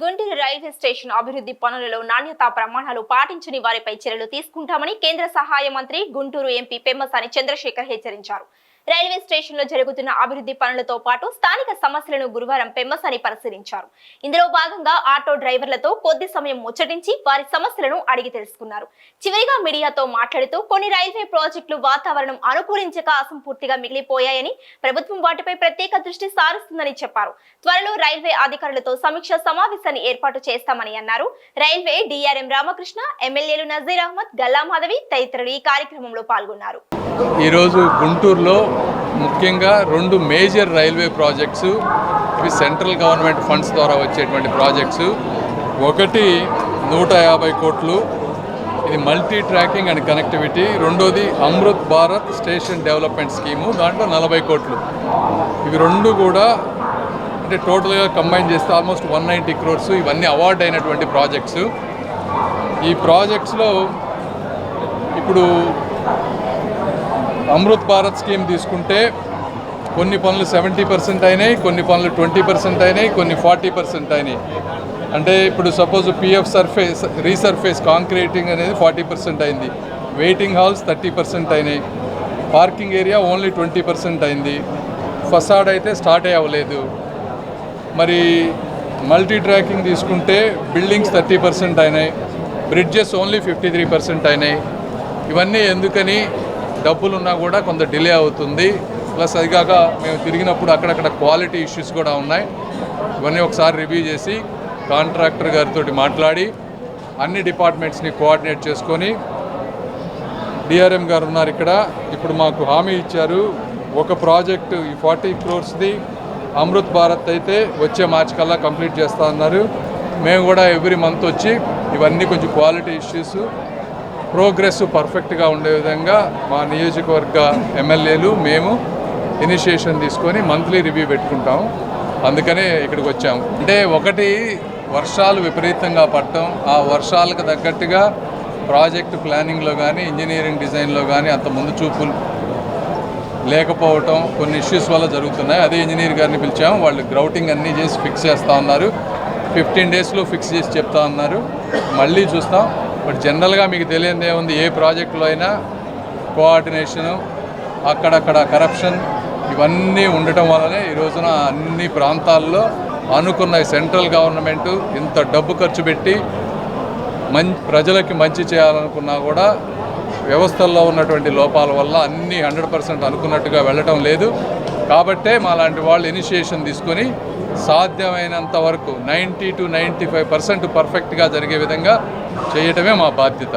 Guntur railway station అభివృద్ధి పనులలో నాణ్యతా ప్రమాణాలు పాటించని వారిపై చర్యలు తీసుకుంటామని కేంద్ర సహాయ మంత్రి గుంటూరు ఎంపీ పెమ్మసాని చంద్రశేఖర్ హెచ్చరించారు. రైల్వే స్టేషన్లో జరుగుతున్న అభివృద్ధి పనులతో పాటు స్థానిక సమస్యలను గురువారం పెమ్మసాని పరిశీలించారు. ఇందులో భాగంగా ఆటో డ్రైవర్లతో కొద్ది సమయం ముచ్చటించి వారి సమస్యలను అడిగి తెలుసుకున్నారు. చివరిగా మీడియాతో మాట్లాడుతూ కొన్ని రైల్వే ప్రాజెక్టులు వాతావరణం అనుకూలించక అసంపూర్తిగా మిగిలిపోయాయని ప్రభుత్వం వాటిపై ప్రత్యేక దృష్టి సారిస్తుందని చెప్పారు. త్వరలో రైల్వే అధికారులతో సమీక్ష సమావేశాన్ని ఏర్పాటు చేస్తామని అన్నారు. రైల్వే డిఆర్ఎం రామకృష్ణ ఎమ్మెల్యేలు నజీర్ అహ్మద్ గల్లా మాధవి తదితరులు ఈ కార్యక్రమంలో పాల్గొన్నారు. ఈరోజు గుంటూరులో ముఖ్యంగా రెండు మేజర్ రైల్వే ప్రాజెక్ట్స్ ఇవి సెంట్రల్ గవర్నమెంట్ ఫండ్స్ ద్వారా వచ్చేటువంటి ప్రాజెక్ట్స్. ఒకటి నూట యాభై కోట్లు ఇది మల్టీ ట్రాకింగ్ అండ్ కనెక్టివిటీ. రెండోది Amrit Bharat station development scheme దాంట్లో నలభై కోట్లు. ఇవి రెండు కూడా అంటే టోటల్గా కంబైన్ చేస్తే ఆల్మోస్ట్ వన్ నైంటీ క్రోర్స్ ఇవన్నీ అవార్డ్ అయినటువంటి ప్రాజెక్ట్స్. ఈ ప్రాజెక్ట్స్లో ఇప్పుడు అమృత్ భారత్ స్కీమ్ తీసుకుంటే కొన్ని పనులు సెవెంటీ పర్సెంట్ అయినాయి కొన్ని పనులు ట్వంటీ పర్సెంట్ అయినాయి కొన్ని ఫార్టీ పర్సెంట్ అయినాయి. అంటే ఇప్పుడు suppose PF surface resurface concreting అనేది ఫార్టీ పర్సెంట్ అయింది. వెయిటింగ్ హాల్స్ థర్టీ పర్సెంట్ అయినాయి. Parking area only twenty percent అయింది. ఫసాడ్ అయితే స్టార్ట్ అవ్వలేదు. మరి మల్టీ ట్రాకింగ్ తీసుకుంటే బిల్డింగ్స్ థర్టీ పర్సెంట్ అయినాయి. Bridges only fifty three percent అయినాయి. ఇవన్నీ ఎందుకని? డబ్బులు ఉన్నా కూడా కొంత డిలే అవుతుంది. ప్లస్ అది కాక మేము తిరిగినప్పుడు అక్కడక్కడ క్వాలిటీ ఇష్యూస్ కూడా ఉన్నాయి. ఇవన్నీ ఒకసారి రివ్యూ చేసి కాంట్రాక్టర్ గారితో మాట్లాడి అన్ని డిపార్ట్మెంట్స్ని కోఆర్డినేట్ చేసుకొని డిఆర్ఎం గారు ఉన్నారు ఇక్కడ. ఇప్పుడు మాకు హామీ ఇచ్చారు. ఒక ప్రాజెక్టు ఈ ఫార్టీ క్రోర్స్ది అమృత్ భారత్ అయితే వచ్చే మార్చి కల్లా కంప్లీట్ చేస్తా అన్నారు. మేము కూడా ఎవ్రీ మంత్ వచ్చి ఇవన్నీ కొంచెం క్వాలిటీ ఇష్యూస్ ప్రోగ్రెస్ పర్ఫెక్ట్గా ఉండే విధంగా మా నియోజకవర్గ ఎమ్మెల్యేలు మేము ఇనిషియేషన్ తీసుకొని మంత్లీ రివ్యూ పెట్టుకుంటాం అందుకనే ఇక్కడికి వచ్చాము. అంటే ఒకటి వర్షాలు విపరీతంగా పడటం ఆ వర్షాలకు తగ్గట్టుగా ప్రాజెక్ట్ ప్లానింగ్లో కానీ ఇంజనీరింగ్ డిజైన్లో కానీ అంత ముందు చూపులు లేకపోవటం కొన్ని ఇష్యూస్ వల్ల జరుగుతున్నాయి. అదే ఇంజనీర్ గారిని పిలిచాము. వాళ్ళు గ్రౌటింగ్ అన్నీ చేసి ఫిక్స్ చేస్తూ ఉన్నారు. ఫిఫ్టీన్ డేస్లో ఫిక్స్ చేసి చెప్తా ఉన్నారు. మళ్ళీ చూస్తాం. బట్ జనరల్గా మీకు తెలియదు ఏముంది? ఏ ప్రాజెక్టులో అయినా కోఆర్డినేషను అక్కడక్కడ కరప్షన్ ఇవన్నీ ఉండటం వల్లనే ఈ రోజున అన్ని ప్రాంతాల్లో అనుకున్న సెంట్రల్ గవర్నమెంట్ ఇంత డబ్బు ఖర్చు పెట్టి మం ప్రజలకి మంచి చేయాలనుకున్నా కూడా వ్యవస్థల్లో ఉన్నటువంటి లోపాల వల్ల అన్నీ హండ్రెడ్ పర్సెంట్ అనుకున్నట్టుగా వెళ్ళటం లేదు. కాబట్టే మా లాంటి వాళ్ళు ఇనిషియేషన్ తీసుకొని సాధ్యమైనంత వరకు ninety to ninety five percent పర్ఫెక్ట్గా జరిగే విధంగా చేయటమే మా బాధ్యత.